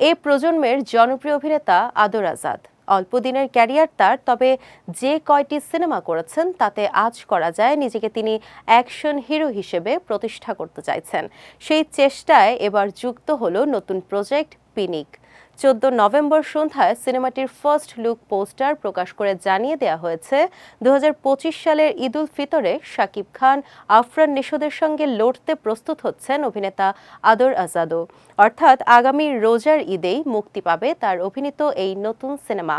এই প্রজন্মের জনপ্রিয় অভিনেতা আদর আজাদ। অল্প দিনের ক্যারিয়ার তার, তবে যে কয়টি সিনেমা করেছেন তাতে আজ করা যায় নিজেকে তিনি অ্যাকশন হিরো হিসেবে প্রতিষ্ঠা করতে চাইছেন। সেই চেষ্টায় এবার যুক্ত হলো নতুন প্রজেক্ট পিনিক। চোদ্দ নভেম্বর সন্ধ্যায় সিনেমাটির ফার্স্ট লুক পোস্টার প্রকাশ করে জানিয়ে দেওয়া হয়েছে দু হাজার পঁচিশ সালের ঈদুল ফিতরে শাকিব খান আফরান নিশোদের সঙ্গে লড়তে প্রস্তুত হচ্ছেন অভিনেতা আদর আজাদও। অর্থাৎ আগামী রোজার ঈদেই মুক্তি পাবে তার অভিনীত এই নতুন সিনেমা।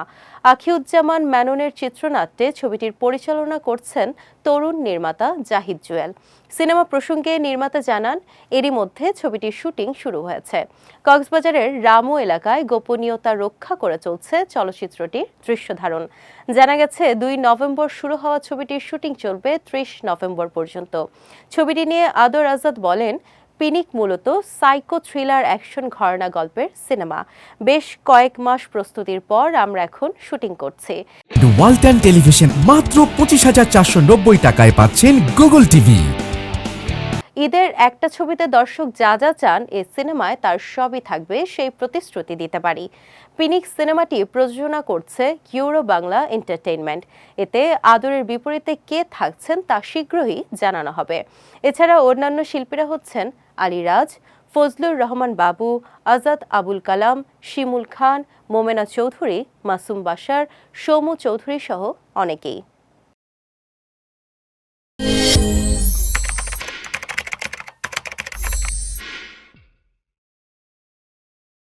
আখিউজ্জামান ম্যাননের চিত্রনাট্যে ছবিটির পরিচালনা করছেন তরুণ নির্মাতা জাহিদ জুয়েল। সিনেমা প্রসঙ্গে নির্মাতা জানান, এরই মধ্যে ছবিটির শুটিং শুরু হয়েছে। কক্সবাজারের রামু এলাকায় গোপনীয়তা রক্ষা করে চলছে চলচ্চিত্রটির দৃশ্যধারণ জানা গেছে, দুই নভেম্বর শুরু হওয়া ছবিটির শুটিং চলবে ত্রিশ নভেম্বর পর্যন্ত। ছবিটি নিয়ে আদর আজাদ বলেন, পিনিক মূলত সাইকো থ্রিলার অ্যাকশন ঘরানা গল্পের সিনেমা। বেশ কয়েক মাস প্রস্তুতির পর আমরা এখন শুটিং করছি। ওয়ালটন টেলিভিশন মাত্র পঁচিশ হাজার চারশো নব্বই টাকায় পাচ্ছেন গুগল টিভি। ঈদের একটা ছবিতে দর্শক যা যা চান এ সিনেমায় তার সবই থাকবে, সেই প্রতিশ্রুতি দিতে পারি। পিনিক সিনেমাটি প্রযোজনা করছে ইউরো বাংলা এন্টারটেইনমেন্ট। এতে আদরের বিপরীতে কে থাকছেন তা শীঘ্রই জানানো হবে। এছাড়া অন্যান্য শিল্পীরা হচ্ছেন আলিরাজ ফজলুর রহমান বাবু, আজাদ আবুল কালাম, শিমুল খান, মোমেনা চৌধুরী, মাসুম বাসার সৌমু চৌধুরী সহ অনেকেই।